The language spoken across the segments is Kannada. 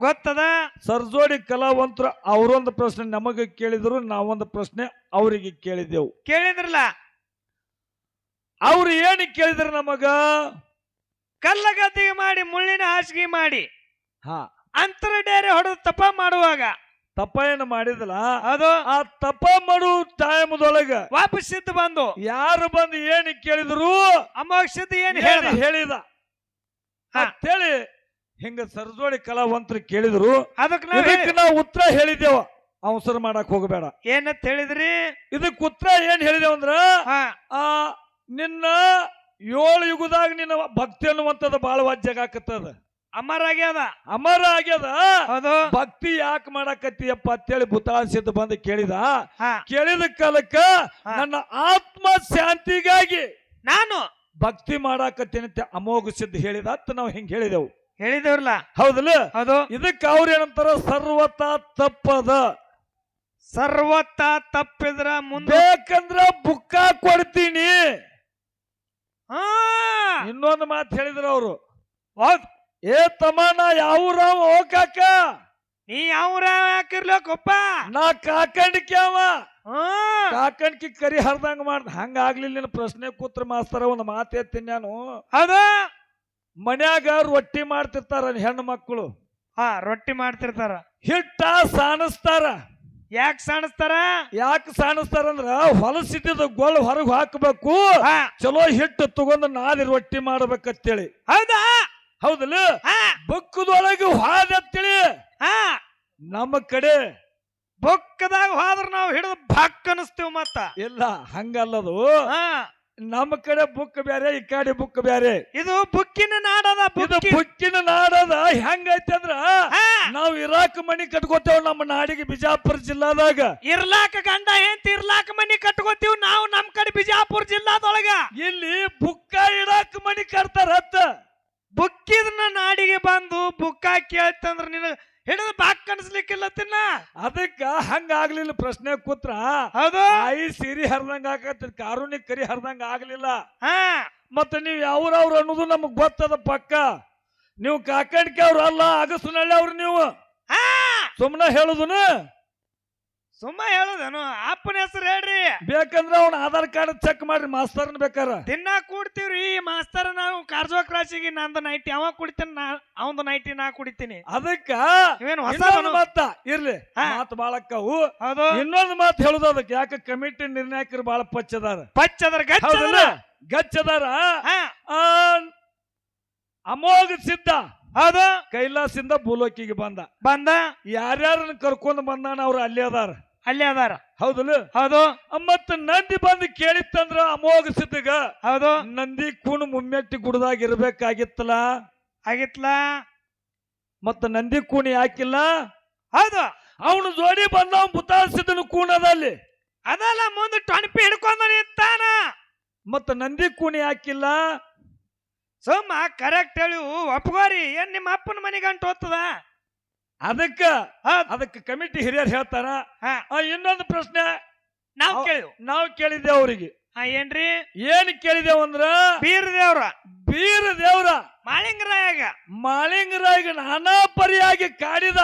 ಗೊತ್ತದ? ಸರ್ಜೋಡಿ ಕಲಾವಂತರ ಅವರೊಂದು ಪ್ರಶ್ನೆ ನಮಗೆ ಕೇಳಿದ್ರು ನಾವೊಂದು ಪ್ರಶ್ನೆ ಅವರಿಗೆ ಕೇಳಿದೆವು. ಕೇಳಿದ್ರಲ್ಲ? ಅವ್ರು ಏನು ಕೇಳಿದ್ರು ನಮಗ? ಕಲ್ಲಗದ್ದಿಗೆ ಮಾಡಿ ಮುಳ್ಳಿನ ಹಾಸಿಗೆ ಮಾಡಿ ಹಾ. ಅಂತರ ಡೇರೆ ಹೊಡೆದು ತಪ ಮಾಡುವಾಗ. ತಪ್ಪ ಏನು ಮಾಡಿದಲ್ಲ ಅದು? ಆ ತಪ್ಪ ಮಾಡು ಟೈಮ್ದೊಳಗ ವಾಪಸ್ ಸಿದ್ದು ಬಂದು. ಯಾರು ಬಂದು ಏನು ಕೇಳಿದ್ರು? ಅಮೋಘ ಏನು ಏನ್ ಏನ್ ಹೇಳಿದ? ಹಾ. ಅಂತೇಳಿ ಹಿಂಗ ಸರ್ಜೋಡಿ ಕಲಾವಂತರು ಕೇಳಿದ್ರು ಅದಕ್ಕೆ ನಾವ್ ಇದಕ್ಕೆ ನಾವು ಉತ್ತರ ಹೇಳಿದ್ದೇವ. ಅವಸರ ಮಾಡಕ್ ಹೋಗಬೇಡ. ಏನಂತ ಹೇಳಿದ್ರಿ? ಇದಕ್ಕೆ ಉತ್ತರ ಏನ್ ಹೇಳಿದೇವ ಅಂದ್ರ ಆ ನಿನ್ನ ಏಳು ಯುಗದಾಗ ನಿನ್ನ ಭಕ್ತಿ ಅನ್ನುವಂಥದ್ದು ಬಹಳ ವಜ್ಜಾಗತ್ತದ ಅಮರ ಆಗ್ಯದ. ಅಮರ ಆಗ್ಯದ. ಭಕ್ತಿ ಯಾಕೆ ಮಾಡಕತ್ತೀಯಪ್ಪ ಅಂತೇಳಿ ಭೂತಾಳಸಿದ್ದು ಬಂದು ಕೇಳಿದ. ಕೇಳಿದ ಕಾಲಕ್ಕ. ನನ್ನ ಆತ್ಮ ಶಾಂತಿಗಾಗಿ ನಾನು ಭಕ್ತಿ ಮಾಡಾಕತ್ತೀನಿ ಅಂತ ಅಮೋಘ ಸಿದ್ಧ ಹೇಳಿದ ಅಂತ ನಾವು ಹಿಂಗೆ ಹೇಳಿದೆವು. ಹೇಳಿದೇವ್ರಲ್ಲ? ಹೌದಲ್ಲ? ಅದು ಇದಕ್ಕೆ ಅವ್ರ ಏನಂತಾರ ಸರ್ವತ ತಪ್ಪದ. ಸರ್ವತ ತಪ್ಪಿದ್ರ ಮುಂದೆ ಬೇಕಂದ್ರ ಬುಕ್ಕ ಕೊಡ್ತೀನಿ. ಇನ್ನೊಂದು ಮಾತು ಹೇಳಿದ್ರ ಅವರು. ಏ ತಮಾನ ಯಾವ ರಾವ್ ಓ ಕಾಕ ನೀ ಯಾವ ಹಾಕಿರ್ಲಕ್ಕಪ್ಪ ನಾ ಕಾಕಂಡಿಕೆ ಅವ. ಕಾಕಂಡಿಕೆ ಕರಿ ಹರ್ದಂಗ ಮಾಡ್ದ. ಹಂಗಾಗ್ಲಿಲ್ಲ ನಿನ್ನ ಪ್ರಶ್ನೆ ಕೂತ್ರ ಮಾಸ್ತರ ಒಂದು ಮಾತು ಎತ್ತೀನಿ ನಾನು ಹೌದು. ಮನ್ಯಾಗ ರೊಟ್ಟಿ ಮಾಡ್ತಿರ್ತಾರ ಹೆಣ್ಣು ಮಕ್ಕಳು. ಹಾ ರೊಟ್ಟಿ ಮಾಡ್ತಿರ್ತಾರ. ಹಿಟ್ಟ ಸಾಣಿಸ್ತಾರ ಯಾಕೆ ಸಾಣಿಸ್ತಾರ ಯಾಕೆ ಸಾಣಿಸ್ತಾರ ಅಂದ್ರ ಹೊಲಸಿದ್ದ ಗೋಲ್ ಹೊರಗೆ ಹಾಕಬೇಕು. ಚಲೋ ಹಿಟ್ಟು ತಗೊಂಡು ನಾದಿ ರೊಟ್ಟಿ ಮಾಡ್ಬೇಕಂತೇಳಿ. ಹೌದಾ? ಹೌದಲ್ಲ? ಬುಕ್ಕದೊಳಗೆ ಹಾದ ಹಾ. ನಮ್ಮ ಕಡೆ ಬೊಕ್ಕದಾಗ ಹೋದ್ರ ನಾವು ಹಿಡಿದು ಭಕ್ ಅನಿಸ್ತೀವಿ ಮತ್ತ. ಇಲ್ಲ ಹಂಗಲ್ಲದು. ಹಾ. ನಮ್ಮ ಕಡೆ ಬುಕ್ ಬ್ಯಾರೆ ಈ ಕಡೆ ಬುಕ್ ಬ್ಯಾರೆ. ಇದು ಬುಕ್ಕಿನ ನಾಡದ ಇದು ಬುಕ್ಕಿನ ನಾಡದ ಹೆಂಗೈತೆ ಅಂದ್ರ ನಾವು ಇರಾಕ್ ಮನಿ ಕಟ್ಕೋತೇವ್ ನಮ್ಮ ನಾಡಿಗೆ ಬಿಜಾಪುರ ಜಿಲ್ಲಾದಾಗ. ಇರ್ಲಾಕ ಗಂಡ ಹೆಂಡತಿ ಇರ್ಲಾಕ ಮನಿ ಕಟ್ಕೋತೀವಿ ನಾವು ನಮ್ ಕಡೆ ಬಿಜಾಪುರ ಜಿಲ್ಲಾದೊಳಗ. ಇಲ್ಲಿ ಬುಕ್ಕ ಇರಾಕ್ ಮನಿ ಕಟ್ತಾರ ಹತ್ತ. ಬುಕ್ಕಿದ್ನ ನಾಡಿಗೆ ಬಂದು ಬುಕ್ಕ ಕೇಳ್ತಂದ್ರ ನಿನಗ ಹಿಡಿದು ಬಾಕ್ ಕಣಿಸ್ಲಿಕ್ಕಿಲ್ಲ ತಿನ್ನ? ಅದಕ್ಕ ಹಂಗಾಗ್ಲಿಲ್ಲ ಪ್ರಶ್ನೆ ಕೂತ್ರ. ಅದು ಐ ಸೀರಿ ಹರ್ದಂಗ ಆಗತ್ತ ಕಾರುಣಿ ಕರಿ ಹರ್ದಂಗ ಆಗ್ಲಿಲ್ಲ. ಹಾ. ಮತ್ತೆ ನೀವು ಯಾವ್ರವ್ರು ಅನ್ನೋದು ನಮಗ್ ಗೊತ್ತದ ಪಕ್ಕ. ನೀವು ಕಾಕಣಿಕೆ ಅವ್ರು ಅಲ್ಲ ಅಗಸನಳ್ಳಿ ಅವ್ರು ನೀವು ಸುಮ್ಮನೆ ಹೇಳುದನ? ಸುಮ್ಮ ಹೇಳುದನು ಅಪ್ಪನ ಹೆಸರು ಹೇಳ್ರಿ. ಬೇಕಂದ್ರೆ ಅವ್ನ ಆಧಾರ್ ಕಾರ್ಡ್ ಚೆಕ್ ಮಾಡ್ರಿ ಮಾಸ್ತರ್ನ ಬೇಕಾರ. ದಿನ ಕೂಡ್ತೀವ್ರಿ ಮಾಸ್ತರ್ ನಾವು ಕಾರ್ಜೋ ರಾಶಿಗೆ ನಂದು ನೈಟಿ ಅವ ಕುಡಿತೀನಿ ನಾ ಅವಂದು ನೈಟಿ ನಾ ಕುಡಿತೀನಿ. ಅದಕ್ಕ ಇವೇನು ಹೊಸ ಇನ್ನೊಂದು ಮಾತ ಇರ್ಲಿ ಹಾ. ಮಾತು ಬಾಳಕ್ಕವು ಹೌದು. ಇನ್ನೊಂದು ಮಾತು ಹೇಳುದು ಅದಕ್ಕೆ ಯಾಕೆ ಕಮಿಟಿ ನಿರ್ಣಾಯಕರು ಬಾಳ ಪಚ್ಚದಾರ? ಪಚ್ಚದ್ರ ಹೌದಲ್ಲ? ಗಚ್ಚದಾರ? ಹಾ. ಆ, ಅಮೋಘ ಸಿದ್ಧ. ಹೌದು. ಕೈಲಾಸಿಂದ ಭೂಲೋಕಿಗೆ ಬಂದ. ಬಂದ. ಯಾರ್ಯಾರನ್ನ ಕರ್ಕೊಂಡು ಬಂದಾನ ಅವ್ರು ಅಲ್ಲೇ ಅದಾರ? ಅಲ್ಲಿ ಅದಾರ. ಹೌದಲ್ಲ? ಹೌದು. ಮತ್ತ ನಂದಿ ಬಂದು ಕೇಳಿತ್ತಂದ್ರ ಅಮೋಘ ಸಿದ್ಧಗ ಹೌದು. ನಂದಿ ಕೂಣ್ ಮುಮ್ಮೆಟ್ಟಿ ಗುಡದಾಗ ಇರ್ಬೇಕಾಗಿತ್ತಲ್ಲ ಆಗಿತ್ಲ? ಮತ್ತ ನಂದಿ ಕೂಣಿ ಯಾಕಿಲ್ಲ ಹೌದು. ಅವನು ಜೋಡಿ ಬಂದವ ಬುತಾಸಿದ್ದನು ಕೂಣದಲ್ಲಿ ಅದಲ್ಲ ಮುಂದೆ ಟೊಣಪಿ ಹಿಡ್ಕೊಂಡ ನಿಂತಾನ. ಮತ್ತ ನಂದಿ ಕೂಣಿ ಹಾಕಿಲ್ಲ? ಸುಮ್ಮ ಕರೆಕ್ಟ್ ಹೇಳಿ ಒಪ್ಕೋರಿ ಏನ್ ನಿಮ್ಮ ಅಪ್ಪನ ಮನೆಗೆ ಹೋಗ್ತದ? ಅದಕ್ಕ ಅದಕ್ಕೆ ಕಮಿಟಿ ಹಿರಿಯರು ಹೇಳ್ತಾರ ಇನ್ನೊಂದು ಪ್ರಶ್ನೆ. ನಾವು ಕೇಳಿದ್ವಿ. ನಾವು ಕೇಳಿದ್ದೆ ಅವರಿಗೆ. ಹಾ ಏನ್ರಿ? ಏನ್ ಕೇಳಿದೆವು ಅಂದ್ರ ಬೀರ ದೇವ್ರ ಬೀರ ದೇವ್ರ ಮಾಳಿಂಗರಾಯಾಗ. ಮಾಳಿಂಗರಾಯಗ ನಾನಾ ಪರಿಯಾಗಿ ಕಾಡಿದ.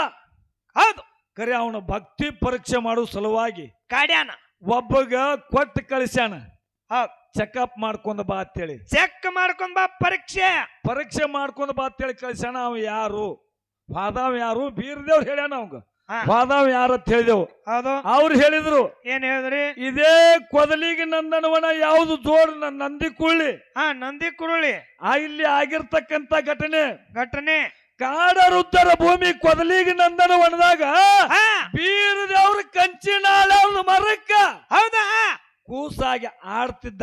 ಹೌದು. ಕರೆ ಅವನ ಭಕ್ತಿ ಪರೀಕ್ಷೆ ಮಾಡೋ ಸಲುವಾಗಿ ಕಾಡ್ಯಾನ. ಒಬ್ಬಗ ಕೊಟ್ಟು ಕಳಿಸ್ಯಾನ. ಚೆಕ್ಅಪ್ ಚೆಕಪ್ ಮಾಡ್ಕೊಂಡ್ ಬಾ ಅಂತೇಳಿ. ಚೆಕ್ ಮಾಡ್ಕೊಂಡ್ ಬಾ ಪರೀಕ್ಷೆ. ಪರೀಕ್ಷೆ ಮಾಡ್ಕೊಂಡ್ ಬಾ ಅಂತೇಳಿ ಕಳಿಸ್ಯಾನ ಅವ ಯಾರು? ವಾದಾವ್ ಯಾರು? ಬೀರದೇವ್ರು ಹೇಳ್ಯಾನ ಅವಂಗ. ಹಾ. ವಾದಾವ್ ಯಾರು ಅಂತ ಹೇಳಿದೆವು. ಹೌದು. ಅವ್ರು ಹೇಳಿದ್ರು. ಏನ್ ಹೇಳಿದ್ರಿ? ಇದೇ ಕೊದಲಿಗೆ ನಂದನವನ ಯಾವುದು ಜೋಡ್ ನ- ನಂದಿ ಕುಳ್ಳಿ? ಹಾ ನಂದಿ ಕುರುಳಿ. ಆ ಇಲ್ಲಿ ಆಗಿರ್ತಕ್ಕಂತ ಘಟನೆ. ಘಟನೆ. ಕಾಡರುದ್ದರ ಭೂಮಿ ಕೊದಲಿಗೆ ನಂದನವನದಾಗ ಹಾ. ಬೀರದೇವ್ರ ಕಂಚಿನಾಳ ಮರಕ್ಕ ಹೌದಾ? ಕೂಸಾಗಿ ಆಡ್ತಿದ್ದ.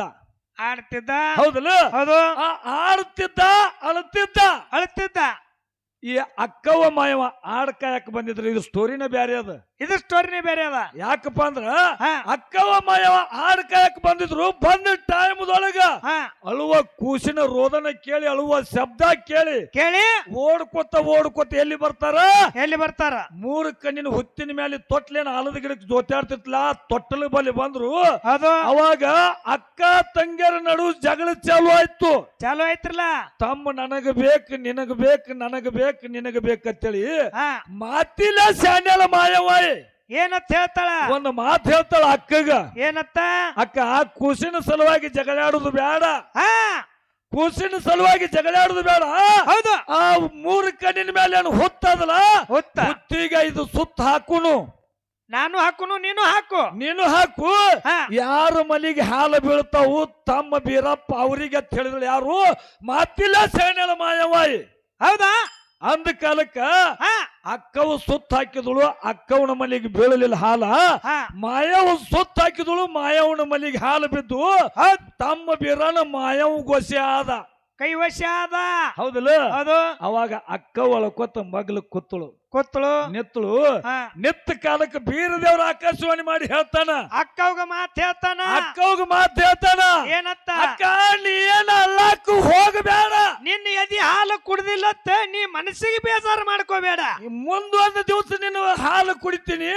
ಆಡ್ತಿದ್ದ. ಹೌದಲ್ಲ? ಹೌದು. ಆ ಆಡ್ತಿದ್ದ ಅಳ್ತಿದ್ದ. ಅಳ್ತಿದ್ದ. ಈ ಅಕ್ಕವ ಮಾಯವ ಆಡ್ಕ ಯಾಕೆ ಬಂದಿದ್ರು? ಇದು ಸ್ಟೋರಿನೇ ಬೇರೆ ಅದ. ಇದು ಸ್ಟೋರಿನೇ ಬೇರೆ ಅದ. ಯಾಕಪ್ಪ ಅಂದ್ರ ಅಕ್ಕವ ಮಾಯವ ಆಡ್ಕ ಯಾಕೆ ಬಂದಿದ್ರು? ಬಂದ ಟೈಮ್ದೊಳಗ ಅಳುವ ಕೂಸಿನ ರೋದನ ಕೇಳಿ ಅಳುವ ಶಬ್ದ ಕೇಳಿ ಕೇಳಿ. ಓಡ್ಕೊತ ಓಡ್ಕೊತ ಎಲ್ಲಿ ಬರ್ತಾರ? ಎಲ್ಲಿ ಬರ್ತಾರ? ಮೂರು ಕಣ್ಣಿನ ಹುತ್ತಿನ ಮೇಲೆ ತೊಟ್ಲೇನ ಆಲದ ಗಿಡಕ್ಕೆ ಜೋತಾಡ್ತಿತ್ಲ ತೊಟ್ಟಲು ಬಲಿ ಬಂದ್ರು. ಅದು. ಅವಾಗ ಅಕ್ಕ ತಂಗಿಯರ ನಡು ಜಗಳ ಚಾಲು ಆಯ್ತು. ಚಾಲು ಐತ್ರಲ್ಲ ತಮ್ಮ ನನಗ ಬೇಕು ನಿನಗ ಬೇಕು ನನಗ ಬೇಕು ಬೇಕು ನಿನಗ ಬೇಕಂತೇಳಿ ಮಾತಿಲ್ಲ ಸ್ಯಾಂಡಲ್ ಮಾಯವಾಯಿ. ಏನಂತ ಹೇಳ್ತಾಳ? ಒಂದು ಮಾತು ಹೇಳ್ತಾಳ ಅಕ್ಕಗ. ಏನತ್ತ ಅಕ್ಕ ಆ ಕೂಸಿನ ಸಲುವಾಗಿ ಜಗಳಾಡುದು ಬೇಡ ಕೂಸಿನ ಸಲುವಾಗಿ ಜಗಳಾಡುದು ಬೇಡ ಹೌದು. ಆ ಮೂರು ಕಣ್ಣಿನ ಮೇಲೆ ಏನು ಹೊತ್ತದಲ್ಲ? ಹೊತ್ತ. ಹುತ್ತಿಗೆ ಇದು ಸುತ್ತ ಹಾಕುನು. ನಾನು ಹಾಕುನು ನೀನು ಹಾಕು. ನೀನು ಹಾಕು. ಯಾರು ಮಲಿಗೆ ಹಾಲು ಬೀಳ್ತಾವು? ತಮ್ಮ ಬೀರಪ್ಪ ಅವರಿಗೆ ಅಂತ ಹೇಳಿದ್ರು ಯಾರು? ಮಾತಿಲ್ಲ ಸೇನೆಲ ಮಾಯವಾಯಿ. ಹೌದಾ? ಅಂದ ಕಾಲಕ್ಕ ಹಾ. ಅಕ್ಕವು ಸುತ್ತ ಹಾಕಿದಳು ಅಕ್ಕವನ ಮನೆಗೆ ಬೀಳಲಿಲ್ಲ ಹಾಲ. ಹಾ. ಮಾಯವು ಸುತ್ತ ಹಾಕಿದಳು ಮಾಯವನ ಮನೆಗೆ ಹಾಲು ಬಿದ್ದು ತಮ್ಮ ಬೀರನ ಮಾಯವ ಗೊಸೆ ಆದ. ಕೈ ವಶ ಅದ ಹೌದಲ್ಲ? ಅದು ಅವಾಗ ಅಕ್ಕ ಒಳಕೊತ್ತ ಮಗ್ಲು ಕೂತಳು. ಕೊತ್ತಳು? ನೆತ್ತಳು. ನೆತ್ತ ಕಾಲಕ್ಕೆ ಬೀರದೇವ್ರ ಆಕಾಶವಾಣಿ ಮಾಡಿ ಹೇಳ್ತಾನ. ಅಕ್ಕವ್ಗ ಮಾತ್ ಹೇಳ್ತಾನ. ಅಕ್ಕವ್ಗ ಮಾತು ಹೇಳ್ತಾನ. ಏನತ್ತ? ಅಕ್ಕ ನೀ ಏನ ಅಲ್ಲಾಕು ಹೋಗಬೇಡ. ನಿನ್ನ ಎದಿ ಹಾಲು ಕುಡ್ದಿಲ್ಲತ್ತ ನೀ ಮನಸ್ಸಿಗೆ ಬೇಜಾರ ಮಾಡ್ಕೋಬೇಡ. ಮುಂದೊಂದು ದಿವಸ ನೀನು ಹಾಲು ಕುಡಿತೀನಿ.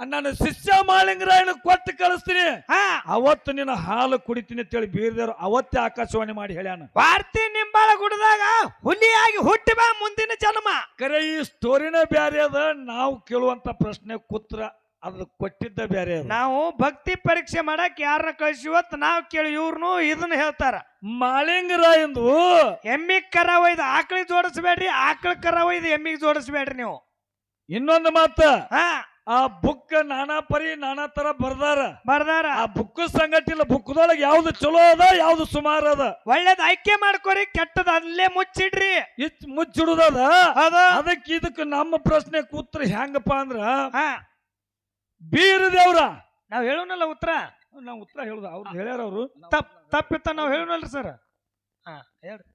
ನನ್ನ ನಾನು ಶಿಷ್ಯ ಮಾಳಿಂಗರಾಯನ ಕೊಟ್ಟು ಕಳಿಸ್ತೀನಿ. ಹಾ. ಅವತ್ತು ನಿನ್ನ ಹಾಲು ಕುಡಿತೀನಿ ಅಂತೇಳಿ ಬೀರದೇವ್ರು ಅವತ್ತೇ ಆಕಾಶವಾಣಿ ಮಾಡಿ ಹೇಳ್ಯಾನ. ವಾರ್ತಿ ನಿಂಬಾಳ ಗುಡದಾಗ ಹುಲಿಯಾಗಿ ಹುಟ್ಟಿ ಬಾ ಮುಂದಿನ ಜನ್ಮ. ಕರೆ ಈ ಸ್ಟೋರಿನ ಬ್ಯಾರೆ ಅದ ನಾವು ಕೇಳುವಂತ ಪ್ರಶ್ನೆ ಕೂತ್ರ ಅದ್ರ ಕೊಟ್ಟಿದ್ದ ಬ್ಯಾರೆ ಅದ. ನಾವು ಭಕ್ತಿ ಪರೀಕ್ಷೆ ಮಾಡಕ್ ಯಾರನ್ನ ಕಳಿಸಿವತ್ ನಾವ್ ಕೇಳಿ ಇವ್ರನು ಇದನ್ನ ಹೇಳ್ತಾರ. ಮಾಳಿಂಗರಾಯಂದು. ಎಮ್ಮಿ ಕರ ಒಯ್ದು ಆಕಳಿ ಜೋಡಿಸ್ಬೇಡ್ರಿ ಆಕಳ ಕರ ಒಯ್ದು ಎಮ್ಮಿಗೆ ಜೋಡಿಸ್ಬೇಡ್ರಿ ನೀವು. ಇನ್ನೊಂದು ಮಾತ. ಹಾ. ಆ ಬುಕ್ ನಾನಾ ಪರಿ ನಾನಾ ತರ ಬರ್ದಾರ. ಬರ್ದಾರ. ಆ ಬುಕ್ ಸಂಗತಿಲ್ಲ ಬುಕ್ದೊಳಗೆ ಯಾವ್ದು ಚಲೋ ಅದ ಯಾವ್ದು ಸುಮಾರು ಅದ. ಒಳ್ಳೇದ್ ಆಯ್ಕೆ ಮಾಡ್ಕೋರಿ ಕೆಟ್ಟದ ಅಲ್ಲೇ ಮುಚ್ಚಿಡ್ರಿ. ಇಚ್ ಮುಚ್ಚಿಡುದದ ಅದ? ಅದಕ್ಕೆ ಇದಕ್ಕೆ ನಮ್ಮ ಪ್ರಶ್ನೆ ಕೂತ್ರ ಹೆಂಗಪ್ಪ ಅಂದ್ರ ಹಾ. ಬೀರ ದೇವ್ರ. ನಾವ್ ಹೇಳೋನಲ್ಲ ಉತ್ತರ? ನಾವು ಉತ್ತರ ಹೇಳುದ ಅವ್ರು ಹೇಳ್ಯಾರ ಅವ್ರು. ತಪ್ ತಪ್ಪಿತ್ತ ನಾವ್ ಹೇಳೋನಲ್ರಿ ಸರ್.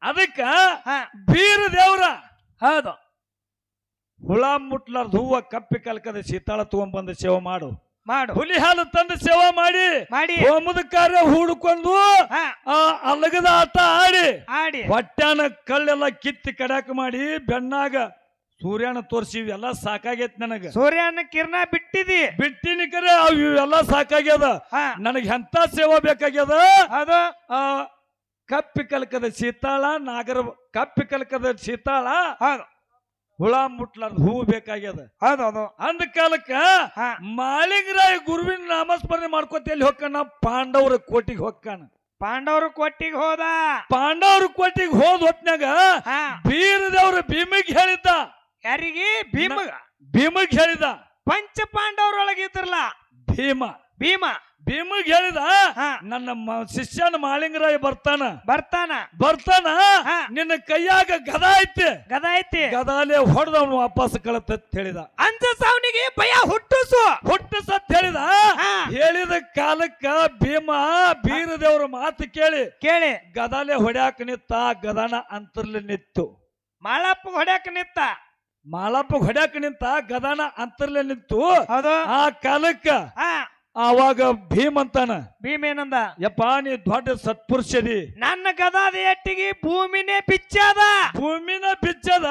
ಅದಕ್ಕ ಹಾ. ಬೀರ ದೇವ್ರ. ಹೌದು. ಹುಳ ಮುಟ್ಲಾರ್ದ ಹೂವ ಕಪ್ಪಿ ಕಲ್ಕದ ಶೀತಾಳ ತಗೊಂಡ್ಬಂದು ಸೇವೆ ಮಾಡು. ಮಾಡು. ಹುಲಿ ಹಾಲು ತಂದು ಸೇವಾ ಮಾಡಿ. ಮಾಡಿ. ಹೋಮದ ಕಾರ್ಯ ಹೂಡ್ಕೊಂಡು ಅಲಗದ ಆಟ ಆಡಿ. ಆಡಿ. ಹೊಟ್ಯಾನ ಕಲ್ಲೆಲ್ಲ ಕಿತ್ತಿ ಕಡಾಕ ಮಾಡಿ ಬೆಣ್ಣಾಗ ಸೂರ್ಯನ ತೋರಿಸಿ ಎಲ್ಲ ಸಾಕಾಗೈತ್ ನನಗ. ಸೂರ್ಯನ ಕಿರಣ ಬಿಟ್ಟಿದಿ. ಬಿಟ್ಟಿನಿ ಕರೆ ಅವ್ ಇವೆಲ್ಲ ಸಾಕಾಗ್ಯದ. ನನಗೆ ಎಂತ ಸೇವಾ ಬೇಕಾಗ್ಯದ? ಅದ. ಆ ಕಪ್ಪಿ ಕಲ್ಕದ ಶೀತಾಳ ನಾಗರ ಕಪ್ಪಿ ಕಲ್ಕದ ಶೀತಾಳ ಹುಳ ಮುಟ್ಲಾರ್ದ ಹೂ ಬೇಕಾಗ್ಯದ. ಹೌದು ಅಂದ ಕಾಲಕ್ಕ ಮಾಲಿಂಗರಾಯ ಗುರುವಿನ ನಾಮಸ್ಮರಣೆ ಮಾಡ್ಕೋತ ಎಲ್ಲಿ ಹೊಕ್ಕಣ ಪಾಂಡವರ ಕೋಟಿಗೆ ಹೊಕ್ಕಾನ. ಪಾಂಡವರು ಕೋಟಿಗೆ ಹೋದ. ಪಾಂಡವರ ಕೋಟಿಗೆ ಹೋದ ಹೊತ್ನಾಗ ಬೀರದೇವ್ರ ಭೀಮಿಗೆ ಹೇಳಿದ್ದ. ಯಾರಿಗೆ? ಭೀಮ ಭೀಮಗ್ ಹೇಳಿದ ಪಂಚ ಪಾಂಡವರೊಳಗಿದ್ರಲ್ಲ ಭೀಮ. ಭೀಮ. ಭೀಮಗ್ ಹೇಳಿದ ನನ್ನ ಶಿಷ್ಯನ ಮಾಳಿಂಗರಾಯ ಬರ್ತಾನ. ಬರ್ತಾನ. ಬರ್ತಾನ. ನಿನ್ನ ಕೈಯಾಗ ಗದ ಐತಿ. ಗದ ಐತಿ. ಗದಾಲೆ ಹೊಡೆದವನು ವಾಪಸ್ ಕಳತತ್ ಹೇಳಿದ. ಅಂತ ಸಾವನಿಗೆ ಭಯ ಹುಟ್ಟಿಸು. ಹುಟ್ಟಿಸ ಹೇಳಿದ. ಹೇಳಿದ ಕಾಲಕ್ಕ ಭೀಮ ಬೀರದೇವ್ರ ಮಾತು ಕೇಳಿ. ಕೇಳಿ. ಗದಾಲೆ ಹೊಡ್ಯಾಕ ನಿತ್ತ ಗದಾನ ಅಂತರ್ಲಿ ನಿತ್ತು. ಮಾಳಪ್ಪ ಹೊಡ್ಯಾಕ ನಿತ್ತ. ಮಾಳಪ್ಪ ಹೊಡ್ಯಾಕ ನಿಂತ ಗದಾನ ಅಂತರ್ಲೆ ನಿಂತು. ಆ ಕಾಲಕ್ಕ ಆವಾಗ ಭೀಮ್ ಅಂತಾನ. ಭೀಮ ಏನಂದ? ಯಪ್ಪ ನೀ ದೊಡ್ಡ ಸತ್ಪುರುಷದಿ ನನ್ನ ಗದಾದ ಎಟ್ಟಿಗೆ ಭೂಮಿನೇ ಬಿಚ್ಚದ. ಭೂಮಿನ ಬಿಚ್ಚದ?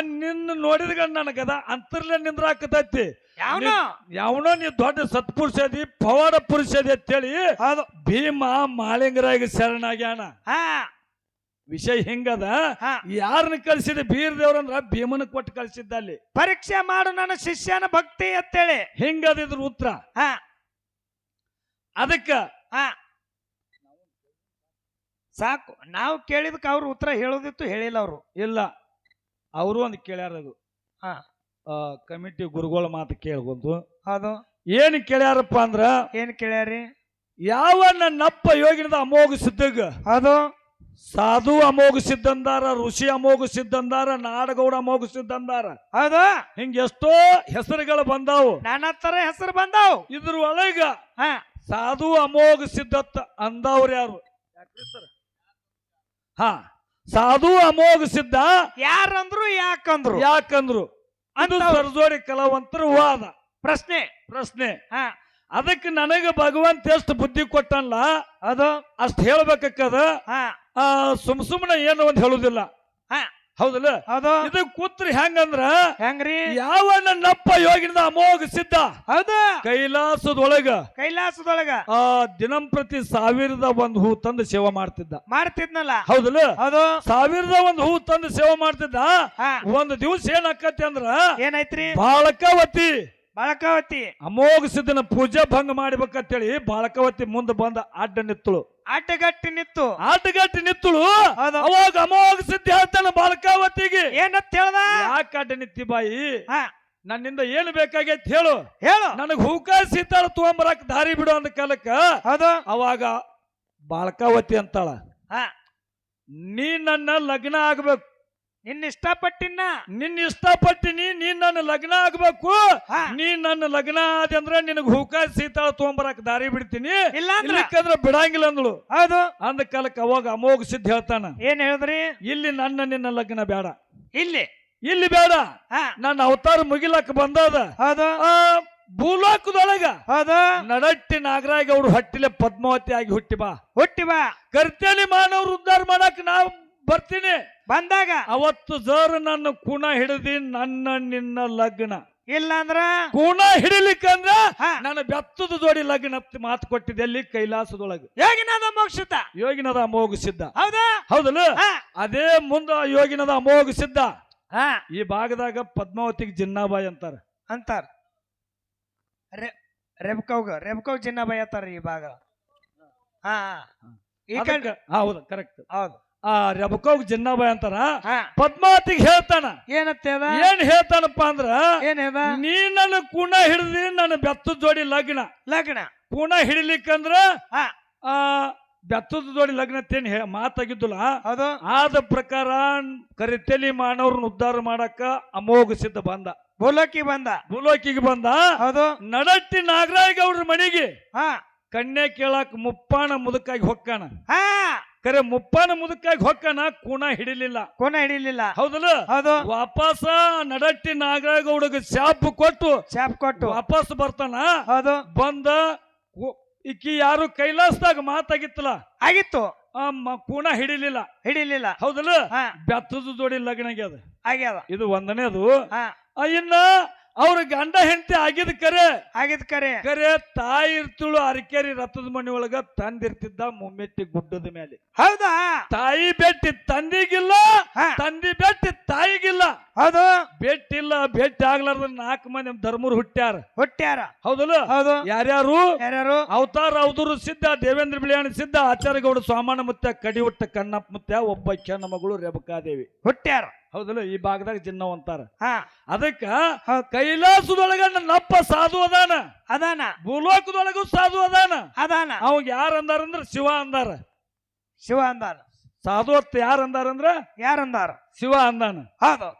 ನಿನ್ನ ನೋಡಿದ್ಗ ನನ್ನ ಗದ ಅಂತರ್ಲೆ ನಿಂದ್ರಾಕತೈತಿ ಹಾಕತೈತಿ. ಯಾವನೋ? ನೀ ದೊಡ್ಡ ಸತ್ಪುರುಷದಿ ಪವಾಡ ಪುರುಷದಿ ಅಂತೇಳಿ ಅದು ಭೀಮ ಮಾಳಿಂಗರಾಗಿ ಶರಣಾಗ್ಯಾನ. ಹಾ. ವಿಷಯ ಹೆಂಗದ? ಯಾರನ್ನ ಕಳ್ಸಿದ? ಬೀರ್ ದೇವ್ರಂದ್ರ ಭೀಮನ ಕೊಟ್ಟು ಕಳ್ಸಿದ್ದ ಅಲ್ಲಿ. ಪರೀಕ್ಷೆ ಮಾಡು ನನ್ನ ಶಿಷ್ಯನ ಭಕ್ತಿ ಅಂತೇಳಿ. ಹೆಂಗದ ಇದ್ರ ಉತ್ತರ? ಹಾ. ಅದಕ್ಕ ಹಾ. ಸಾಕು. ನಾವು ಕೇಳಿದಕ್ಕೆ ಅವ್ರು ಉತ್ತರ ಹೇಳೋದಿತ್ತು ಹೇಳಿಲ್ಲ ಅವರು. ಇಲ್ಲ. ಅವರು ಒಂದು ಕೇಳ್ಯಾರ ಅದು. ಹಾ. ಕಮಿಟಿ ಗುರುಗಳ ಮಾತು ಕೇಳ್ಕೊಂತು. ಅದು ಏನು ಕೇಳ್ಯಾರಪ್ಪ ಅಂದ್ರ ಏನ್ ಕೇಳ್ಯಾರಿ? ಯಾವ ನನ್ನಪ್ಪ ಯೋಗಿನದ ಅಮೋಘ ಸಿದ್ಧಗ ಅದು ಸಾಧು ಅಮೋಘ ಸಿದ್ಧಂದಾರ ಋಷಿ ಅಮೋಘ ಸಿದ್ಧಂದಾರ ನಾಡಗೌಡ ಅಮೋಘ ಸಿದ್ಧಂದಾರ ಹೌದು. ಹಿಂಗ ಎಷ್ಟೋ ಹೆಸರುಗಳು ಬಂದಾವು. ನಾನಾ ತರ ಹೆಸರು ಬಂದಾವು. ಇದ್ರ ಒಳಗ ಹಾ. ಸಾಧು ಅಮೋಘ ಸಿದ್ಧತ್ ಅಂದವ್ರು ಯಾರು? ಹಾ ಸಾಧು ಅಮೋಘ ಸಿದ್ಧ ಯಾರಂದ್ರು ಯಾಕಂದ್ರು. ಯಾಕಂದ್ರು? ಅಂದ್ರೆ. ಸರ್ಜೋಡಿ ಕಲಾವಂತರ ವಾದ. ಪ್ರಶ್ನೆ. ಪ್ರಶ್ನೆ. ಹಾ. ಅದಕ್ಕೆ ನನಗೆ ಭಗವಂತ ಎಷ್ಟು ಬುದ್ಧಿ ಕೊಟ್ಟಲ್ಲ ಅದು? ಅಷ್ಟು ಹೇಳ್ಬೇಕದ ಸುಮ್ ಸುಮ್ಮನೆ ಏನು ಒಂದು ಹೇಳುದಿಲ್ಲ. ಹಾ. ಹೌದಲ್ಲ? ಹೌದು. ಇದು ಕೂತ್ರಿ ಹೆಂಗಂದ್ರ ಹೆಂಗ್ರಿ? ಯಾವ ನನ್ನಪ್ಪ ಯೋಗಿನದ ಅಮೋಘ ಸಿದ್ಧ? ಹೌದ. ಕೈಲಾಸದೊಳಗ. ಕೈಲಾಸದೊಳಗ. ಆ ದಿನಂಪ್ರತಿ ಸಾವಿರದ ಒಂದು ಹೂ ತಂದು ಸೇವೆ ಮಾಡ್ತಿದ್ದ. ಮಾಡ್ತಿದ್ನಲ್ಲ. ಹೌದಲ್ಲ? ಅದು ಸಾವಿರದ ಒಂದು ಹೂ ತಂದು ಸೇವೆ ಮಾಡ್ತಿದ್ದ? ಒಂದ್ ದಿವಸ ಏನಾಕತಿ ಅಂದ್ರ? ಏನೈತ್ರಿ ಬಾಳಕವತಿ. ಬಾಳಕಾವತಿ. ಅಮೋಘ ಸಿದ್ಧನ ಪೂಜೆ ಭಂಗ ಮಾಡ್ಬೇಕಂತೇಳಿ ಬಾಳಕವತಿ ಮುಂದೆ ಬಂದ ಅಡ್ಡ ನಿತ್ತಳು. ಆಟಗಟ್ಟಿ ನಿತ್ತು. ಆಟಗಟ್ಟಿ ನಿತ್ತಳು. ಹೌದು. ಅವಾಗ ಅಮೋಘ ಸಿದ್ಧ ಹೇಳ್ತಾನ ಬಾಳಕಾವತಿಗೆ. ಏನಂತ ಹೇಳ್ದ? ಯಾಕೆ ಅಡ್ಡ ನಿತ್ತಿ ಬಾಯಿ? ಹಾ. ನನ್ನಿಂದ ಏನು ಬೇಕಾಗೈತ್ ಹೇಳು. ಹೇಳು. ನನಗ್ ಹೂಕ ಸೀತಾಳ ತಗೊಂಬರಕ್ ದಾರಿ ಬಿಡು ಅಂದ ಕಾಲಕ್ಕ ಹೌದು. ಅವಾಗ ಬಾಳಕಾವತಿ ಅಂತಾಳ. ಹಾ. ನೀ ನನ್ನ ಲಗ್ನ ಆಗ್ಬೇಕು. ನಿನ್ನ ಇಷ್ಟಪಟ್ಟಿನ ನಿನ್ನ ಇಷ್ಟಪಟ್ಟಿನಿ ನೀನ್ ನನ್ನ ಲಗ್ನ ಆಗ್ಬೇಕು. ಹಾ. ನೀ ನನ್ನ ಲಗ್ನ ಆದ ಅಂದ್ರೆ ನಿನಗ್ ಹೂಕ ಸೀತಾಳ ತಗೊಂಬರಕ್ ದಾರಿ ಬಿಡ್ತೀನಿ. ಇಲ್ಲ ಅಂದ್ರ ಬಿಡಂಗಿಲ್ಲ ಅಂದಳು. ಹೌದು. ಅಂದ ಕಾಲಕ್ಕೆ ಅವಾಗ ಅಮೋಘ ಸಿದ್ಧ ಹೇಳ್ತಾನ. ಏನ್ ಹೇಳಿದ್ರಿ? ಇಲ್ಲಿ ನನ್ನ ನಿನ್ನ ಲಗ್ನ ಬೇಡ. ಇಲ್ಲಿ? ಇಲ್ಲಿ ಬೇಡ. ಹಾ. ನನ್ನ ಅವತಾರ ಮುಗಿಲಕ್ ಬಂದದ. ಹೌದು. ಆ ಭೂಲೋಕದೊಳಗ ಅದ ನಡಟ್ಟಿ ನಾಗರಾಜ್ ಅವ್ರು ಹಟ್ಟಿಲೆ ಪದ್ಮಾವತಿ ಆಗಿ ಹುಟ್ಟಿ ಬಾ. ಹುಟ್ಟಿ ಬಾ. ಕರ್ತೇಲಿ ಮಾನವ್ರು ಉದ್ಧಾರ ಮಾಡಕ್ ನಾ ಬರ್ತೀನಿ. ಬಂದಾಗ ಅವತ್ತು ಜರ್ ನನ್ನ ಕುಣ ಹಿಡಿದಿ ನನ್ನ ನಿನ್ನ ಲಗ್ನ. ಇಲ್ಲ ಕುಣ ಹಿಡಿಲಿಕ್ಕಂದ್ರ ನನ್ನ ಬೆತ್ತದ ಜೋಡಿ ಲಗ್ನ ಮಾತು ಕೊಟ್ಟಿದೆ ಅಲ್ಲಿ ಕೈಲಾಸದೊಳಗೆ. ಯೋಗಿನಾದ ಮೋಕ್ಷಿತ. ಯೋಗಿನದ ಅಮೋಘ ಸಿದ್ಧ ಹೌದಾ? ಹೌದಲ್ಲ? ಅದೇ ಮುಂದ ಯೋಗಿನದ ಅಮೋಘ ಸಿದ್ಧ ಈ ಭಾಗದಾಗ ಪದ್ಮಾವತಿಗೆ ಜಿನ್ನಾಬಾಯಿ ಅಂತಾರ. ಅಂತಾರ. ರೆಬ್ಕೌಗ ರೆಬ್ಕೌ ಜಿನ್ನಾಬಾಯಿ ಅಂತಾರ ಈ ಭಾಗ. ಹಾ ಹೌದು ಕರೆಕ್ಟ್ ಹೌದು. ಆ ರಬಕೋಗ್ ಜಿನ್ನಾಬಾಯ್ ಅಂತಾರ ಪದ್ಮಾವತಿಗೆ ಹೇಳ್ತಾನ. ಏನತ್ತೇವ ಏನ್ ಹೇಳ್ತಾನಪ್ಪ ಅಂದ್ರ ಏನೇವ ನೀ ನನ್ನ ಕುಣ ಹಿಡಿದಿ ನನ್ನ ಬೆತ್ತದ ಜೋಡಿ ಲಗ್ನ. ಲಗ್ನ. ಕುಣ ಹಿಡಿಲಿಕ್ಕಂದ್ರ ಆ ಬೆತ್ತದ ಜೋಡಿ ಲಗ್ನ ತೇನ್ ಹೇ- ಅದು ಆದ ಪ್ರಕಾರ ಕರಿತೆಲಿ ಮಾನವ್ರನ್ನ ಉದ್ಧಾರ ಮಾಡಕ್ಕ ಅಮೋಘ ಸಿದ್ಧ ಬಂದ. ಭೂಲೋಕಿ ಬಂದ. ಭೂಲೋಕಿಗೆ ಬಂದ. ಅದು ನಡಟ್ಟಿ ನಾಗರಾಜ್ ಗೌಡ್ರ ಮನೆಗೆ ಹ. ಕಣ್ಣೆ ಕೇಳಾಕ ಮುಪ್ಪಾಣ ಮುದುಕಾಗಿ ಹೊಕ್ಕಾಣ ಹಾ. ಕರೆ ಮುಪ್ಪಾನ ಮುದುಕಾಗಿ ಹೊಕ್ಕನ ಕುಣ ಹಿಡಿಲಿಲ್ಲ. ಕೋನ ಹಿಡಿಲಿಲ್ಲ. ಹೌದಲ್ಲ? ಹೌದು. ವಾಪಸ್ ನಡಟ್ಟಿ ನಾಗರಾಜ್ ಗೌಡಗೆ ಶಾಪ್ ಕೊಟ್ಟು ಶಾಪ್ ಕೊಟ್ಟು. ವಾಪಸ್ ಬರ್ತಾನ? ಹೌದು. ಬಂದ ಉ- ಈಕಿ ಯಾರು ಕೈಲಾಸದಾಗ ಮಾತಾಗಿತ್ತಲ್ಲ? ಆಗಿತ್ತು. ಆ ಮ- ಕೂಣ ಹಿಡಿಲಿಲ್ಲ. ಹಿಡಿಲಿಲ್ಲ. ಹೌದಲ್ಲ? ಹಾ. ಬೆತ್ತದ ಜೋಡಿ ಲಗ್ನ ಆಗ್ಯದ. ಆಗ್ಯದ. ಇದು ಒಂದನೇದು. ಹಾ. ಆ, ಇನ್ನ ಅವ್ರ ಗಂಡ ಹೆಂಡತಿ ಆಗಿದ್ ಕರೆ. ಆಗಿದ್ ಕರೆ. ಕರೆ ತಾಯಿ ಇರ್ತಳು ಅರಕೇರಿ ರಥದ ಮನೆ ಒಳಗ ತಂದಿರ್ತಿದ್ದ ಮುಮ್ಮೆತ್ತಿ ಗುಡ್ಡದ ಮೇಲೆ. ಹೌದಾ? ತಾಯಿ ಬೆಟ್ಟಿ ತಂದಿಗಿಲ್ಲ ಹಾ ತಂದಿ ಬೆಟ್ಟಿ ತಾಯಿಗಿಲ್ಲ ಹೌದು ಬೆಟ್ಟಿ ಆಗ್ಲಾರ್ದ ನಾಲ್ಕು ಮಂದಿ ಧರ್ಮರು ಹುಟ್ಟ್ಯಾರ. ಹುಟ್ಟ್ಯಾರ. ಹೌದಲ್ಲ? ಹೌದು. ಯಾರ್ಯಾರು? ಯಾರ್ಯಾರು? ಅವತಾರ ಅವಧೂರು ಸಿದ್ಧ ದೇವೇಂದ್ರ ಬಿಳಿಯಾಣಿ ಸಿದ್ಧ ಆಚಾರ್ಯಗೌಡ ಸ್ವಾಮಾನ ಮುತ್ತ ಕಡಿಹುಟ್ಟ ಕಣ್ಣಪ್ಪ ಮುತ್ತ ಒಬ್ಬ ಚೆನ್ನ ಮಗಳು ರೇಬಕಾದೇವಿ ಹುಟ್ಟ್ಯಾರ. ಹೌದಲ್ಲ? ಈ ಭಾಗದಾಗ ಜಿನ್ನವಂತಾರ ಅಂತಾರ ಅದಕ್ಕ. ಕೈಲಾಸದೊಳಗ ನಪ್ಪ ಸಾಧು ಅದಾನ. ಅದಾನ. ಭೂಲೋಕದೊಳಗೂ ಸಾಧು ಅದಾನ. ಅದಾನ. ಅವಾಗ ಯಾರ ಅಂದಾರಂದ್ರ ಶಿವ ಅಂದಾರ. ಶಿವ ಅಂದಾನ ಸಾಧು ಅತ್ತ ಯಾರ ಅಂದಾರಂದ್ರ ಯಾರಂದಾರ ಶಿವ ಅಂದಾನ. ಹೌದು.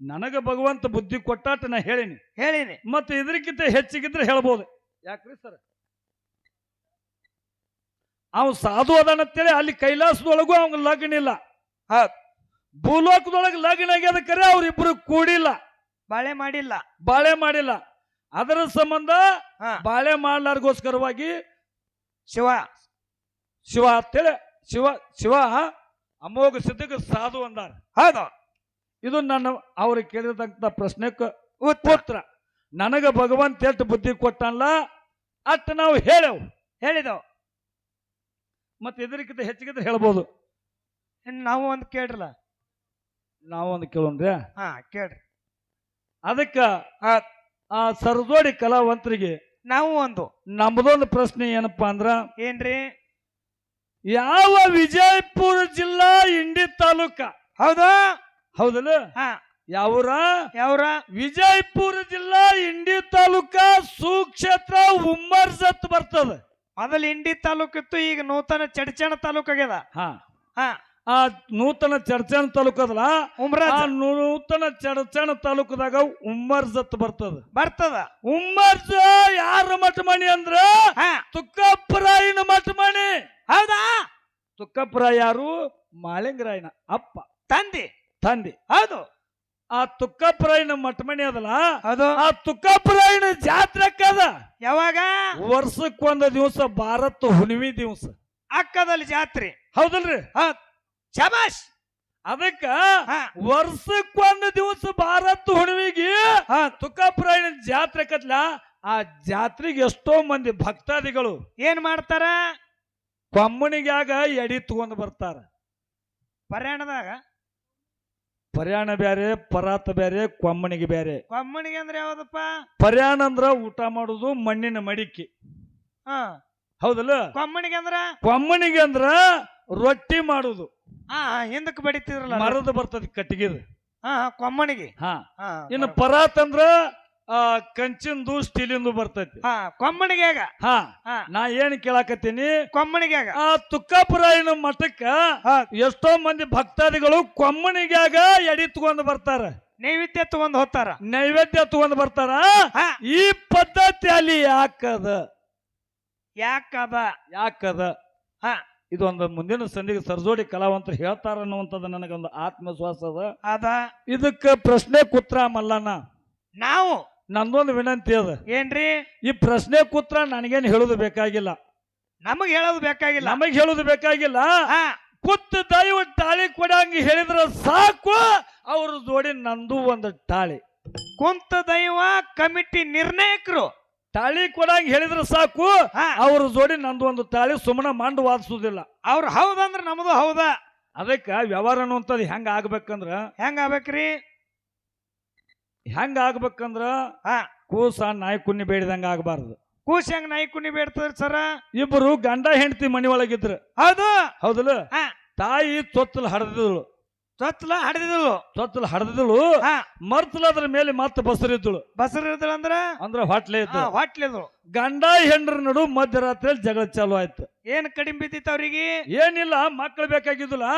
ನನಗ ಭಗವಂತ ಬುದ್ಧಿ ಕೊಟ್ಟಾಟ ನಾ ಹೇಳಿನಿ. ಹೇಳಿನಿ. ಮತ್ತೆ ಇದಕ್ಕಿಂತ ಹೆಚ್ಚಿಗಿದ್ರೆ ಹೇಳ್ಬೋದು. ಯಾಕ್ರಿ ಸರ್? ಅವ್ ಸಾಧು ಅದಾನಂತೇಳಿ ಅಲ್ಲಿ ಕೈಲಾಸದೊಳಗೂ ಅವಂಗ ಲಗ್ನ ಇಲ್ಲ. ಭೂಲೋಕದೊಳಗೆ ಲಗ್ನ ಆಗ್ಯದ ಕರೆ ಅವ್ರಿಬ್ರು ಕೂಡಿಲ್ಲ. ಬಾಳೆ ಮಾಡಿಲ್ಲ. ಬಾಳೆ ಮಾಡಿಲ್ಲ. ಅದರ ಸಂಬಂಧ ಹಾ. ಬಾಳೆ ಮಾಡಲಾರ್ಗೋಸ್ಕರವಾಗಿ ಶಿವ. ಶಿವ ಅಂತೇಳಿ ಶಿವ ಶಿವ ಅಮೋಘ ಸಿದ್ಧಕ್ಕೆ ಸಾಧು ಅಂದಾರ. ಹೌದು. ಇದು ನನ್ನ ಅವ್ರಿಗೆ ಕೇಳಿದಂತ ಪ್ರಶ್ನೆಕ್ಕೆ ಉತ್ತರ. ನನಗೆ ಭಗವಂತ ಎಷ್ಟು ಬುದ್ಧಿ ಕೊಟ್ಟಲ್ಲ ಅಷ್ಟು ನಾವು ಹೇಳೆವು. ಹೇಳಿದವು. ಮತ್ತೆ ಇದಕ್ಕಿಂತ ಹೆಚ್ಚಿಗಿದ್ರೆ ಹೇಳ್ಬೋದು. ನಾವು ಒಂದು ಕೇಳ್ರಲ್ಲ? ನಾವು ಒಂದು ಕೇಳೋಣ್ರಿ. ಹಾ ಕೇಳ್ರಿ. ಅದಕ್ಕೆ ಆ ಸರ್ಜೋಡಿ ಕಲಾವಂತರಿಗೆ ನಾವು ಒಂದು. ನಮ್ದೊಂದು ಪ್ರಶ್ನೆ ಏನಪ್ಪಾ ಅಂದ್ರ ಏನ್ರಿ? ಯಾವ ವಿಜಯಪುರ ಜಿಲ್ಲಾ ಇಂಡಿ ತಾಲೂಕ? ಹೌದು? ಹೌದಲ್ಲ? ಹಾ. ಯಾವೂರ? ಯಾವ್ರ? ವಿಜಯಪುರ ಜಿಲ್ಲಾ ಇಂಡಿ ತಾಲೂಕಾ ಸುಕ್ಷೇತ್ರ ಉಮ್ಮರ್ಜತ್ ಬರ್ತದ. ಮೊದಲು ಇಂಡಿ ತಾಲೂಕಿತ್ತು ಈಗ ನೂತನ ಚಡಚಣ ತಾಲೂಕು ಆಗ್ಯದ. ಹಾ. ಹಾ. ಆ ನೂತನ ಚರ್ಚಣ ತಾಲೂಕು ಅದಲ್ಲ? ಆ ನೂತನ ಚಡಚಣ ತಾಲೂಕದಾಗ ಉಮ್ಮರ್ಜತ್ ಬರ್ತದ. ಬರ್ತದ. ಉಮ್ಮರ್ಜ ಯಾರ ಮಠಮಣಿ ಅಂದ್ರ? ಹಾ. ತುಕ್ಕಪ್ಪರಾಯನ ಮಠಮಣಿ. ಹೌದಾ? ತುಕ್ಕಪ್ಪರಾಯ ಯಾರು? ಮಾಳಿಂಗರಾಯನ ಅಪ್ಪ. ತಂದಿ. ತಂದೆ. ಹೌದು. ಆ ತುಕ್ಕಪ್ಪರಾಯನ ಮಠಮಣಿ ಅದಲ್ಲ? ಅದು. ಆ ಜಾತ್ರೆ ಜಾತ್ರೆಕ್ಕದ ಯಾವಾಗ? ವರ್ಷಕ್ಕೊಂದ ದಿವಸ ಭಾರತ ಹುಣ್ಣಿಮೆ ದಿವಸ. ಅಕ್ಕದಲ್ಲಿ ಜಾತ್ರೆ. ಹೌದಲ್ರಿ? ಹೌದ್. ಶಬಾಷ್. ಅದಕ್ಕ ವರ್ಷಕ್ಕೊಂದು ದಿವಸ ಭಾರತ ಹುಣ್ಣಿಮೆಗೆ ಹಾ. ತುಕಾಪುರಾಯಣ ಜಾತ್ರೆ ಕತ್ಲ. ಆ ಜಾತ್ರೆಗೆ ಎಷ್ಟೋ ಮಂದಿ ಭಕ್ತಾದಿಗಳು ಏನ್ ಮಾಡ್ತಾರ? ಕೊಮ್ಮಣಿಗ್ಯಾಗ ಎಡಿ ತಗೊಂಡ್ ಬರ್ತಾರ. ಪರ್ಯಾಣದಾಗ? ಪರ್ಯಾಣ ಬ್ಯಾರೆ ಪರಾತ ಬ್ಯಾರೆ ಕೊಮ್ಮಣಿಗೆ ಬ್ಯಾರೆ. ಕೊಮ್ಮಣಿಗೆ ಅಂದ್ರೆ ಯಾವ್ದಪ್ಪ? ಪರ್ಯಾಣ ಅಂದ್ರ ಊಟ ಮಾಡುದು ಮಣ್ಣಿನ ಮಡಿಕೆ. ಹಾ. ಹೌದಲ್ಲ? ಕೊಮ್ಮಣಿಗೆ ಅಂದ್ರ? ಕೊಮ್ಮಣಿಗೆ ಅಂದ್ರ ರೊಟ್ಟಿ ಮಾಡುದು. ಹಾ ಹಾ, ಹಿಂದಕ್ ಬಡಿತಿದ್ರಲ್ಲ. ಮರದ ಬರ್ತದ ಕಟ್ಟಿಗೆದು. ಹಾ ಕೊಮ್ಮಣಿಗೆ. ಹಾ. ಹಾ ಇನ್ನು. ಪರಾತ್ ಅಂದ್ರ ಆ ಕಂಚಿಂದು ಸ್ಟೀಲಿಂದು ಬರ್ತೈತಿ. ಹಾ ಕೊಮ್ಮಣಿಗ್ಯಾಗ ಹಾ ಹಾ. ನಾ ಏನ್ ಕೇಳಾಕತ್ತೀನಿ? ಕೊಮ್ಮಣಿಗ್ಯಾಗ ಆ ತುಕ್ಕಾಪುರಾಯಣ ಮಠಕ್ಕ ಹಾ. ಎಷ್ಟೋ ಮಂದಿ ಭಕ್ತಾದಿಗಳು ಕೊಮ್ಮಣಿಗ್ಯಾಗ ಎಡಿ ತಗೊಂಡ್ ಬರ್ತಾರ. ನೈವೇದ್ಯ ತಗೊಂಡು ಹೋಗ್ತಾರ. ನೈವೇದ್ಯ ತಗೊಂಡ್ ಬರ್ತಾರ? ಹಾ. ಈ ಪದ್ಧತಿ ಅಲ್ಲಿ ಯಾಕದ? ಯಾಕದ? ಯಾಕದ? ಹಾ. ಇದೊಂದು ಮುಂದಿನ ಸಂಧಿಗೆ ಸರ್ಜೋಡಿ ಕಲಾವಂತರು ಹೇಳ್ತಾರ ಅನ್ನುವಂಥದ್ದು ನನಗೊಂದು ಆತ್ಮವಿಶ್ವಾಸ ಅದ. ಅದ. ಇದಕ್ಕೆ ಪ್ರಶ್ನೆ ಕುತ್ರ ಮಲ್ಲಣ್ಣ. ನಾವು ನಂದೊಂದು ವಿನಂತಿ ಅದ. ಏನ್ರಿ? ಈ ಪ್ರಶ್ನೆ ಕೂತ್ರ ನನಗೇನು ಹೇಳೋದು ಬೇಕಾಗಿಲ್ಲ. ನಮಗ್ ಹೇಳೋದು ಬೇಕಾಗಿಲ್ಲ. ನಮಗ್ ಹೇಳೋದು ಬೇಕಾಗಿಲ್ಲ. ಹಾ. ಕುತ್ತ ದೈವ ತಾಳಿ ಕೊಡಂಗ ಹೇಳಿದ್ರೆ ಸಾಕು ಅವ್ರ ಜೋಡಿ ನಂದು ಒಂದು ತಾಳಿ. ಕುಂತ ದೈವ ಕಮಿಟಿ ನಿರ್ಣಾಯಕರು. ತಾಳಿ ಕೊಡಂಗ ಹೇಳಿದ್ರೆ ಸಾಕು ಹಾ. ಅವ್ರ ಜೋಡಿ ನಂದು ಒಂದು ತಾಳಿ ಸುಮ್ಮನೆ ಮಂಡು ವಾದಿಸುದಿಲ್ಲ. ಅವ್ರು ಹೌದಂದ್ರೆ ನಮ್ದು ಹೌದಾ. ಅದಕ್ಕೆ ವ್ಯವಹಾರ ಅನ್ನುವಂಥದ್ದು ಹೆಂಗ ಆಗ್ಬೇಕಂದ್ರ ಹೆಂಗ ಆಗ್ಬೇಕ್ರಿ? ಹೆಂಗ ಆಗ್ಬೇಕಂದ್ರ ಹಾ. ಕೂಸ ನಾಯಿ ಕುನ್ನಿ ಬೇಡಿದಂಗ ಆಗಬಾರ್ದು. ಕೂಸ ಹೆಂಗ್ ನಾಯಿ ಬೇಡ್ತದ್ರಿ ಸರ? ಇಬ್ಬರು ಗಂಡ ಹೆಂಡತಿ ಮನಿ ಒಳಗಿದ್ರು ಹೌದು. ಹೌದಲ್ಲ? ಹಾ. ತಾಯಿ ತೊತ್ತಲು ಹಡ್ದಿದಳು. ತೊತ್ಲ ಹಡ್ದಿದ್ಳು. ತೊತ್ತಲು ಹಡ್ದಿದಳು. ಹಾ. ಮರ್ತಲ ಅದ್ರ ಮೇಲೆ ಮತ್ತೆ ಬಸರಿದ್ದಳು ಬಸರ್ ಇದ್ದಳು ಅಂದ್ರ? ಅಂದ್ರ ಹೊಟ್ಲೆ ಇದ್ದ ಇದ್ದು ಹೊಟ್ಲಿದ್ರು ಗಂಡ ಹೆಂಡ್ರ ನಡು ಮಧ್ಯರಾತ್ರಿಯಲ್ಲಿ ಜಗಳ ಚಾಲು ಆಯ್ತು. ಏನ್ ಕಡಿಮೆ ಬಿದ್ದಿತ್ತು ಅವ್ರಿಗೆ? ಏನಿಲ್ಲ ಮಕ್ಳು ಬೇಕಾಗಿದ್ದಿಲ್ಲ.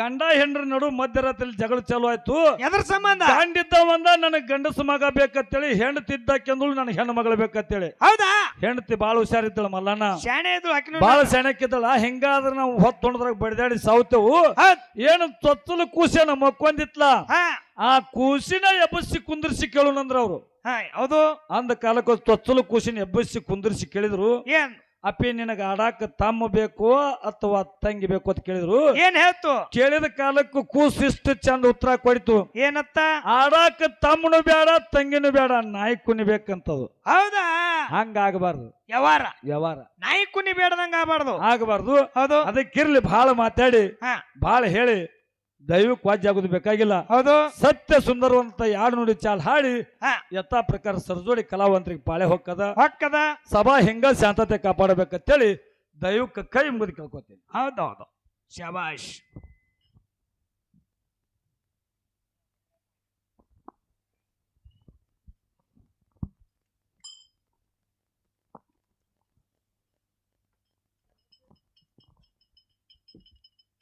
ಗಂಡ ಹೆಂಡ್ರ ನಡು ಮಧ್ಯರಾತ್ರಿ ಜಗಳ ಚಾಲು ಆಯ್ತು. ಎದ್ರ ಸಂಬಂಧ? ಗಂಡಿದ್ದ ಒಂದ ನನಗ್ ಗಂಡಸ ಮಗ ಬೇಕಂತೇಳಿ ಹೆಂಡತಿದ್ದಕ್ಕೆಂದಳು ನನಗೆ ಹೆಣ್ಣು ಮಗಳು ಬೇಕಂತೇಳಿ. ಹೌದಾ? ಹೆಂಡತಿ ಬಾಳ ಹುಷಾರಿದ್ದಳ ಮಲ್ಲಣ್ಣ. ಶಾಣೆ ಆಕಿನ ಬಾಳ ಸೆಣಕಿದ್ದಳ. ಹೆಂಗಾದ್ರ ನಾವು ಹೊತ್ತೊಂಡದ್ರಾಗ ಬಡಿದಾಡಿ ಸಾವುತೆವು. ಏನು ತೊತ್ತಲು ಕೂಸೇನ ನಮ್ಮ ಹಾ. ಆ ಕೂಸಿನ ಎಬ್ಬಸಿ ಕುಂದಿರ್ಸಿ ಕೇಳೋಣಂದ್ರ ಅವ್ರು. ಹಾ ಹೌದು. ಅಂದ ಕಾಲಕ್ಕೆ ತೊತ್ತಲು ಕೂಸಿನ ಎಬ್ಬಸಿ ಕುಂದಿರ್ಸಿ ಕೇಳಿದ್ರು. ಏನ್? ಅಪ್ಪಿ ನಿನಗ ಆಡಾಕ ತಮ್ಮ ಬೇಕು ಅಥವಾ ತಂಗಿ ಬೇಕು ಅಂತ ಕೇಳಿದ್ರು. ಏನ್ ಹೇಳ್ತು? ಕೇಳಿದ ಕಾಲಕ್ಕೂ ಕೂಸಿಷ್ಟು ಚಂದ ಉತ್ತರ ಕೊಡಿತು. ಏನತ್ತ? ಆಡಾಕ ತಮ್ಮನು ಬೇಡ ತಂಗಿನೂ ಬೇಡ ನಾಯಿ ಕುನಿಬೇಕಂತದು ಹೌದಾ? ಹಂಗಾಗಬಾರ್ದು. ವ್ಯವಹಾರ? ವ್ಯವಹಾರ. ನಾಯಿ ಕುನಿ ಬೇಡದಂಗ ಆಗಬಾರ್ದು. ಆಗಬಾರ್ದು. ಹೌದು. ಅದಕ್ಕಿರ್ಲಿ ಬಹಳ ಮಾತಾಡಿ ಹಾ. ಬಹಳ ಹೇಳಿ. ದೈವಕ್ಕೆ ವಾಜ್ಯ ಆಗೋದು ಬೇಕಾಗಿಲ್ಲ. ಹೌದು. ಸತ್ಯ ಸುಂದರವಂತ ಯಾಡು ನೋಡಿ ಚಾಲ್ ಹಾಡಿ ಹಾ. ಯಥಾ ಪ್ರಕಾರ ಸರ್ಜೋಡಿ ಕಲಾವಂತರಿಗೆ ಪಾಳೆ ಹೊಕ್ಕದ ಹಾಕದ ಸಭಾ ಹೆಂಗ ಶಾಂತತೆ ಕಾಪಾಡಬೇಕಂತೇಳಿ ದೈವಕ್ಕೆ ಕೈ ಮುಗಿದು ಕೇಳ್ಕೊತೀನಿ. ಹೌದೌದು ಹೌದು. ಶಬಾಷ್.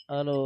ಹಲೋ.